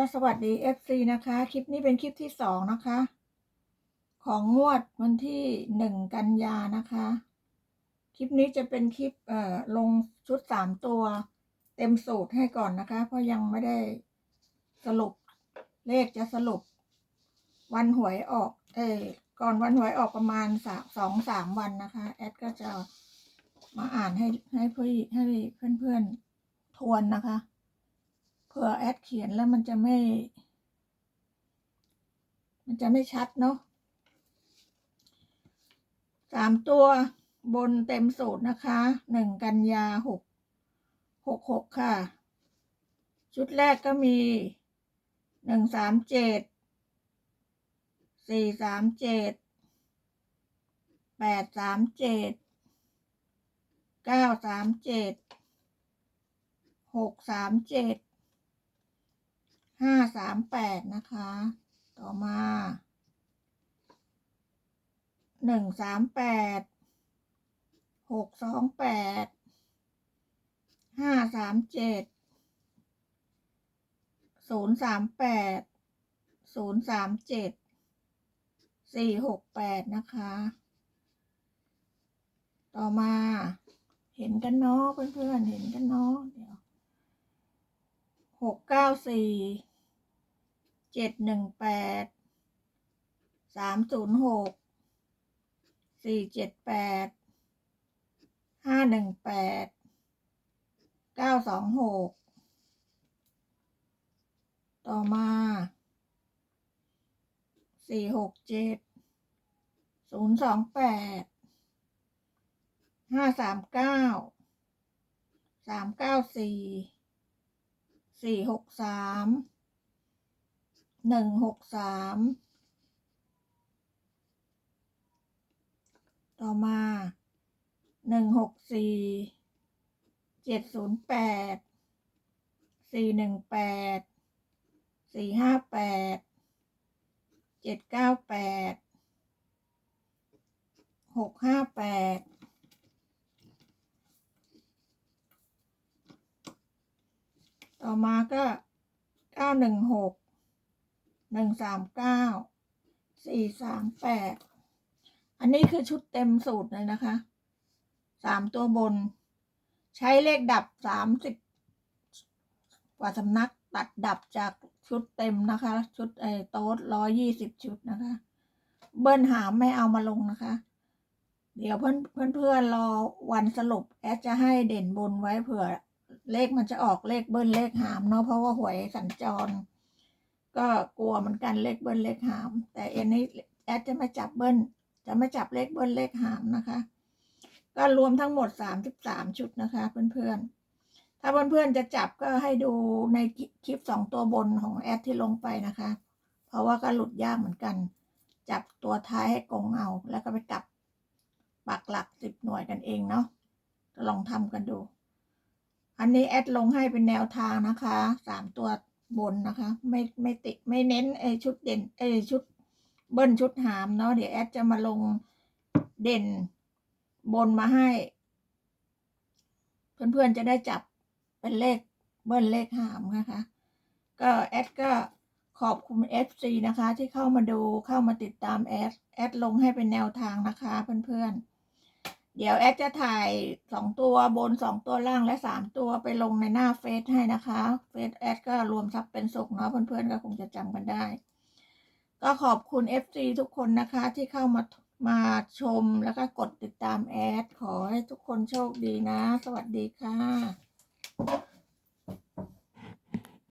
ก็สวัสดี FC นะคะ คลิปนี้เป็นคลิปที่สองนะคะ ของงวดวันที่หนึ่งกันยานะคะ คลิปนี้จะเป็นคลิปเอ่อลงชุดสามตัว เต็มสูตรให้ก่อนนะคะ เพราะยังไม่ได้สรุปเลขจะสรุป วันหวยออก เอยก่อนวันหวยออกประมาณสสองสามวันนะคะ แอดก็จะมาอ่านให้ให้เพื่อให้เพื่อนๆทวนนะคะ ผื่อแอดเขียนแล้วมันจะไม่ มันจะไม่ชัดเนาะสามตัวบนเต็มสูตรนะคะหนึ่งกันยาหกหกหกค่ะ ชุดแรกก็มีหนึ่งสามเจ็ดสี่สามเจ็ดแปดสามเจ็ดเก้าสามเจ็ดหกสามเจ็ด ห้าสามแปดนะคะ ต่อมาหนึ่งสามแปดหกสองแปดห้าสามเจ็ดศูนย์สามแปดศูนย์สามเจ็ดสี่หกแปดนะคะ ต่อมาเห็นกันเนาะเพื่อนๆเห็นกันเนาะเดี๋ยว หกเก้าสี่เจ็ดหนึ่งแปดสามศูนย์หกสี่เจ็ดแปดห้าหนึ่งแปดเก้าสองหกต่อมาสี่หกเจ็ดศูนย์สองแปดห้าสามเก้าสามเก้าสี่ สี่หกสามหนึ่งหกสามต่อมาหนึ่งหกสี่เจ็ดศูนย์แปดสี่หนึ่งแปดสี่ห้าแปดเจ็ดเก้าแปดหกห้าแปด ต่อมาก็เก้าหนึ่งหกหนึ่งสามเก้าสี่สามแปดอันนี้คือชุดเต็มสูตรเลยนะคะสามตัวบน ใช้เลขดับสามสิบกว่าสำนักตัดดับจากชุดเต็มนะคะ ชุดไอ้โต๊ดร้อยี่สิบชุดนะคะ เบิ้ลหามไม่เอามาลงนะคะ เดี๋ยวเพื่อนเพื่อนเพื่อนรอวันสรุปแอดจะให้เด่นบนไว้เผื่อ เลขมันจะออกเลขเบิ้ลเลขหามเนาะเพราะว่าหวยสัญจร ก็กลัวเหมือนกันเลขเบิ้ลเลขหาม แต่เอ็นนี้แอดจะไม่จับเบิ้ลจะไม่จับเลขเบิ้ลเลขหามนะคะ ก็รวมทั้งหมดสามสิบสามชุดนะคะ เพื่อนๆถ้าเพื่อนๆจะจับก็ให้ดูในคลิปสองตัวบนของแอดที่ลงไปนะคะ เพราะว่าก็หลุดยากเหมือนกัน จับตัวท้ายให้กงเอาแล้วก็ไปกลับปักหลักสิบหน่วยกันเองเนาะลองทำกันดู อันนี้แอดลงให้เป็นแนวทางนะคะสามตัวบนนะคะ ไม่ไม่ติไม่เน้นไอชุดเด่นไอชุดเบิ้ลชุดหามเนาะเดี๋ยวแอดจะมาลงเด่นบนมาให้ เพื่อนๆจะได้จับเป็นเลขเบิ้ลเลขหามนะคะ ก็แอดก็ขอบคุณ FC นะคะ ที่เข้ามาดูเข้ามาติดตามแอดแอดลงให้เป็นแนวทางนะคะเพื่อนๆ เดี๋ยวแอดจะถ่ายสองตัวบนสองตัวล่างและสามตัวไปลงในหน้าเฟซให้นะคะเฟซแอดก็รวมทรัพย์เป็นสุขเนาะเพื่อนๆก็คงจะจำกันได้ ก็ขอบคุณ FC ทุกคนนะคะที่เข้ามามาชมแล้วก็กดติดตามแอด ขอให้ทุกคนโชคดีนะ สวัสดีค่ะ